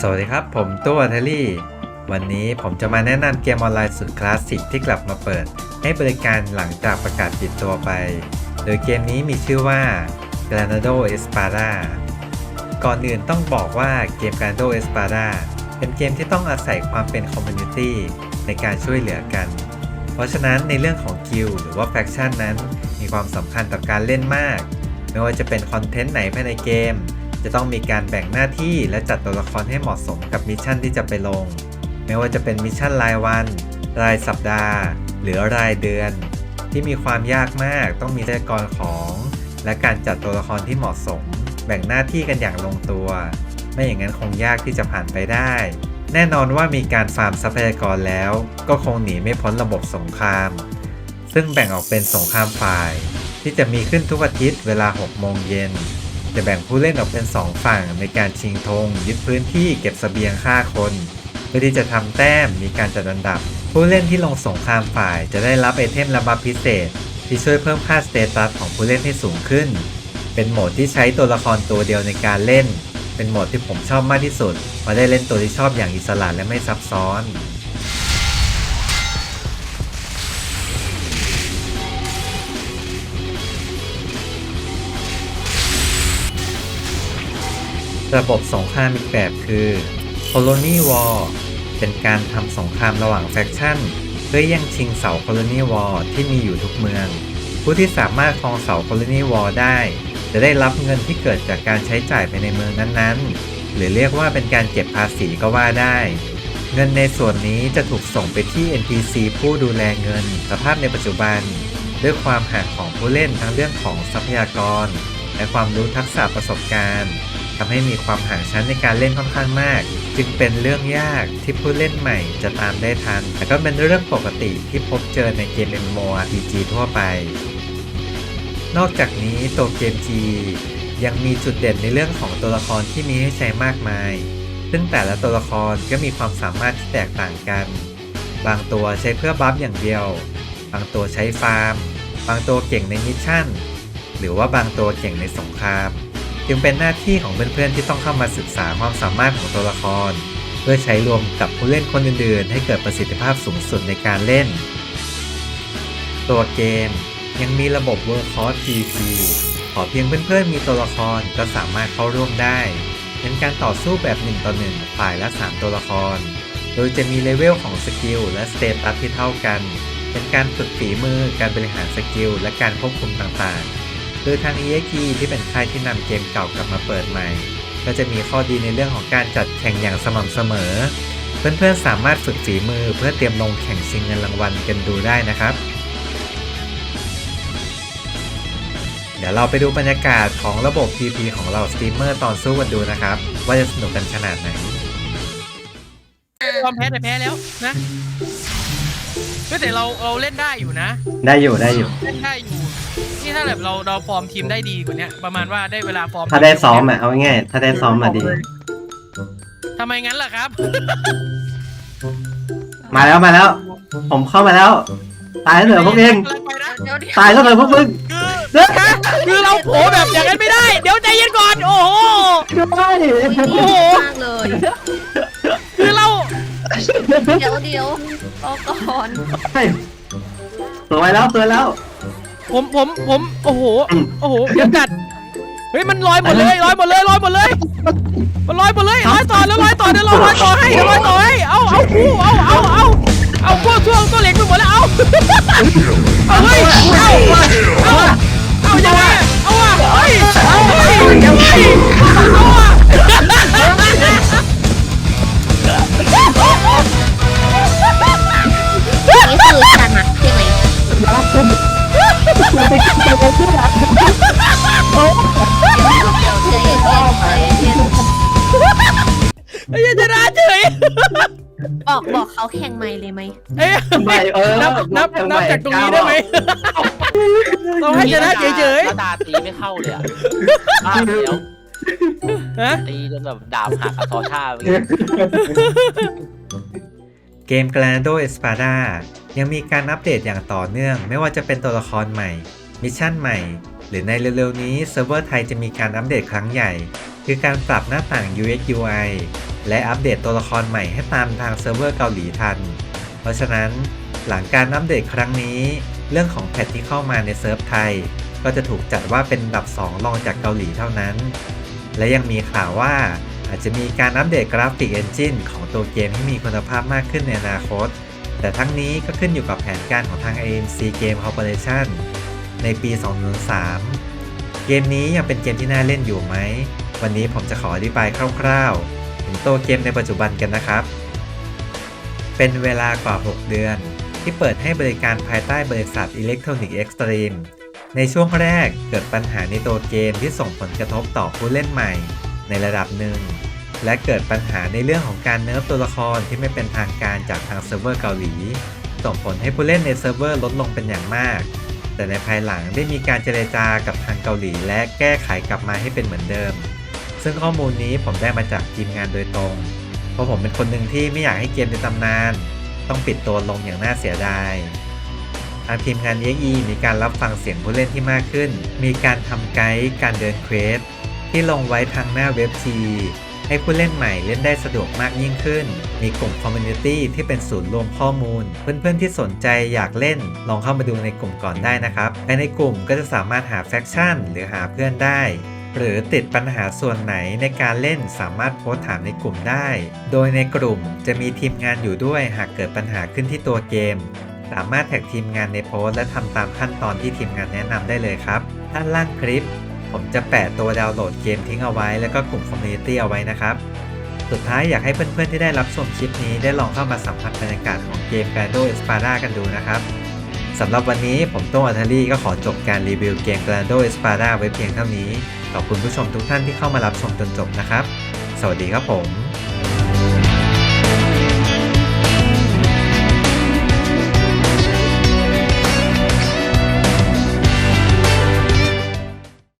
สวัสดีครับ ผมตัวเทลลี่ วันนี้ผมจะมาแนะนำเกมออนไลน์สุดคลาสสิกที่กลับมาเปิด ให้บริการหลังจากประกาศปิดตัวไป โดยเกมนี้มีชื่อว่า Granado Espada ก่อนอื่นต้องบอกว่าเกม Granado Espada เป็นเกมที่ต้องอาศัยความเป็นคอมมูนิตี้ในการช่วยเหลือกัน เพราะฉะนั้นในเรื่องของกิลหรือว่าแฟคชั่นนั้น มีความสำคัญต่อการเล่นมาก ไม่ว่าจะเป็นคอนเทนต์ไหนภายในเกม จะต้องมีการแบ่งหน้าที่และจัดตัวละครให้เหมาะสมกับมิชชั่นที่จะไปลง ไม่ว่าจะเป็นมิชชั่นรายวัน รายสัปดาห์ หรือรายเดือน ที่มีความยากมากต้องมีทรัพยากรของ และการจัดตัวละครที่เหมาะสม แบ่งหน้าที่กันอย่างลงตัว ไม่อย่างนั้นคงยากที่จะผ่านไปได้ แน่นอนว่ามีการฟาร์มทรัพยากรแล้ว ก็คงหนีไม่พ้นระบบสงคราม ซึ่งแบ่งออกเป็นสงครามฝ่าย ที่จะมีขึ้นทุกอาทิตย์เวลา 6 โมงเย็น จะแบ่งผู้เล่นออกเป็น 2 ฝั่งในการชิงธงยึดพื้นที่เก็บเสบียงฆ่าคน เพื่อที่จะทำแต้มมีการจัดอันดับ ผู้เล่นที่ลงสงครามฝ่ายจะได้รับไอเทมระบัฟพิเศษ ที่ช่วยเพิ่มค่าสเตตัสของผู้เล่นให้สูงขึ้น เป็นโหมดที่ใช้ตัวละครตัวเดียวในการเล่น เป็นโหมดที่ผมชอบมากที่สุดเพราะได้เล่นตัวที่ชอบอย่างอิสระและไม่ซับซ้อน ระบบสงครามอีกแบบคือ Colony War เป็นการทำสงครามระหว่างแฟคชั่น เพื่อแย่งชิงเสา Colony War ที่มีอยู่ทุกเมือง ผู้ที่สามารถครองเสา Colony War ได้ จะได้รับเงินที่เกิดจากการใช้จ่ายภายในเมืองนั้นๆ หรือเรียกว่าเป็นการเก็บภาษีก็ว่าได้ เงินในส่วนนี้จะถูกส่งไปที่ NPC ผู้ดูแลเงิน สภาพในปัจจุบัน ด้วยความห่างของผู้เล่นทั้งเรื่องของทรัพยากร และความรู้ทักษะประสบการณ์ ทำให้มีความห่างชั้นในการเล่นค่อนข้างมาก จึงเป็นเรื่องยากที่ผู้เล่นใหม่จะตามได้ทัน แต่ก็เป็นเรื่องปกติที่พบเจอในเกม MMORPG ทั่วไป นอกจากนี้ตัวเกม G ยังมีจุดเด่นในเรื่องของตัวละครที่มีให้ใช้มากมาย ซึ่งแต่ละตัวละครก็มีความสามารถที่แตกต่างกัน บางตัวใช้เพื่อบัฟอย่างเดียว บางตัวใช้ฟาร์ม บางตัวเก่งในมิชชั่น หรือว่าบางตัวเก่งในสงคราม จึงเป็นหน้าที่ของเพื่อนๆที่ต้องเข้ามาศึกษาความสามารถของตัวละคร เพื่อใช้รวมกับผู้เล่นคนอื่นๆ ให้เกิดประสิทธิภาพสูงสุดในการเล่น ตัวเกมยังมีระบบ World c o s PVP ขอเพียงเพื่อนๆมีตัวละครก็สามารถเข้าร่วมได้เป็นการต่อสู้แบบ1ต่อ1ฝ่ายละ 3 ตัวละคร โดยจะมีเลเวลของสกิลและสเตตัสที่เท่ากัน เป็นการฝึกฝีมือ การบริหารสกิล และการควบคุมต่างๆ โดยทาง EXE ที่เป็นค่ายที่นำเกมเก่ากลับมาเปิดใหม่ ก็จะมีข้อดีในเรื่องของการจัดแข่งอย่างสม่ำเสมอ เพื่อนๆสามารถฝึกฝีมือเพื่อเตรียมลงแข่งชิงเงินรางวัลกันดูได้นะครับ เดี๋ยวเราไปดูบรรยากาศของระบบ PP ของเราสตรีมเมอร์ตอนสู้กันดูนะครับ ว่าจะสนุกกันขนาดไหนยอมแพ้แต่แพ้แล้วนะเฮ้ยแต่เราเราเล่นได้อยู่นะ ได้อยู่ได้อยู่ เล่นได้อยู่นี่ ถ้าแบบเราเราฟอร์มทีมได้ดีกว่าเนี้ยประมาณว่าได้เวลาฟอร์มถ้าได้ซ้อมอะเอาง่ายๆถ้าได้ซ้อมมาดี ทำไมงั้นล่ะครับ มาแล้วมาแล้ว ผมเข้ามาแล้ว ตายแล้วเหรอพวกเองกำลังไปนะเดี๋ยวเดี๋ยวตายแล้วเหรอพวกมึงคือเด้อคือเราโผแบบอย่างนั้นไม่ได้ เดี๋ยวใจเย็นก่อน โอ้โหด้วยโอ้โห มากเลย คือเรา เดี๋ยวเดี๋ยวรอก่อน สวยแล้วสวยแล้ว ผมผมผมโอ้โหอืมโอ้โหเดี๋ยวจัดเฮ้ยมันลอยหมดเลยลอยหมดเลยลอยหมดเลย มันลอยหมดเลยลอยต่อแล้วลอยต่อเดี๋ยวเราลอยต่อให้เดี๋ยวลอยต่อ ไอ้ยันชนะเฉยๆบอกบอกเขาแข่งใหม่เลยไหมเอ้ยไม่เออนับนับนับจากตรงนี้ได้ไหมเราให้ชนะเฉยแล้วดาตีไม่เข้าเลยอะอ้าวเดี๋ยวๆฮะ ตีจนแบบดาบหักกับซอชาไปเลยเกม Granado Espada ยังมีการอัปเดตอย่างต่อเนื่อง ไม่ว่าจะเป็นตัวละครใหม่ มิชชั่นใหม่ หรือในเร็วๆนี้เซิร์ฟเวอร์ไทยจะมีการอัปเดตครั้งใหญ่ คือการปรับหน้าต่าง UX UI และอัปเดตตัวละครใหม่ให้ตามทางเซิร์ฟเวอร์เกาหลีทัน เพราะฉะนั้นหลังการอัปเดตครั้งนี้ เรื่องของแพทที่เข้ามาในเซิร์ฟไทย ก็จะถูกจัดว่าเป็นดับ 2 รองจากเกาหลีเท่านั้น และยังมีข่าวว่าอาจจะมีการอัปเดตกราฟิกเอนจินของตัวเกมให้มีคุณภาพมากขึ้นในอนาคต แต่ทั้งนี้ก็ขึ้นอยู่กับแผนการของทาง AMC Game Corporation ในปี 2003 เกมนี้ยังเป็นเกมที่น่าเล่นอยู่ไหม วันนี้ผมจะขออธิบายคร่าวๆ ถึงตัวเกมในปัจจุบันกันนะครับ เป็นเวลากว่า 6 เดือน ที่เปิดให้บริการภายใต้บริษัท Electronic Extreme ในช่วงแรกเกิดปัญหาในตัวเกมที่ส่งผลกระทบต่อผู้เล่นใหม่ในระดับหนึ่ง และเกิดปัญหาในเรื่องของการเนิร์ฟตัวละครที่ไม่เป็นทางการจากทางเซิร์ฟเวอร์เกาหลี ส่งผลให้ผู้เล่นในเซิร์ฟเวอร์ลดลงเป็นอย่างมาก แต่ในภายหลังได้มีการเจรจากับทางเกาหลี และแก้ไขกลับมาให้เป็นเหมือนเดิม ซึ่งข้อมูลนี้ผมได้มาจากทีมงานโดยตรง เพราะผมเป็นคนหนึ่งที่ไม่อยากให้เกมในตำนาน ต้องปิดตัวลงอย่างน่าเสียดายทางทีมงาน EXE มีการรับฟังเสียงผู้เล่นที่มากขึ้น มีการทำไกด์การเดินเควสที่ลงไว้ทางหน้าเว็บทีให้ผู้เล่นใหม่เล่นได้สะดวกมากยิ่งขึ้น มีกลุ่มคอมมูนิตี้ที่เป็นศูนย์รวมข้อมูล เพื่อนๆที่สนใจอยากเล่น ลองเข้ามาดูในกลุ่มก่อนได้นะครับภายในกลุ่มก็จะสามารถหาแฟคชั่นหรือหาเพื่อนได้ หรือติดปัญหาส่วนไหนในการเล่นสามารถโพสถามในกลุ่มได้ โดยในกลุ่มจะมีทีมงานอยู่ด้วยหากเกิดปัญหาขึ้นที่ตัวเกม สามารถแท็กทีมงานในโพสและทำตามขั้นตอนที่ทีมงานแนะนำได้เลยครับ ด้านล่างคลิป ผมจะแปะตัวดาวน์โหลดเกมทิ้งเอาไว้ แล้วก็กลุ่มคอมมูนิตี้เอาไว้นะครับสุดท้ายอยากให้เพื่อนๆที่ได้รับชมคลิปนี้ได้ลองเข้ามาสัมผัสบรรยากาศของเกม g a d o e s p a d a กันดูนะครับ สำหรับวันนี้ผมโต้งอัทลีก็ขอจบการรีวิวเกม g a d o e s p a d a ไว้เพียงเท่านี้ ขอบคุณผู้ชมทุกท่านที่เข้ามารับชมจนจบนะครับ สวัสดีครับผม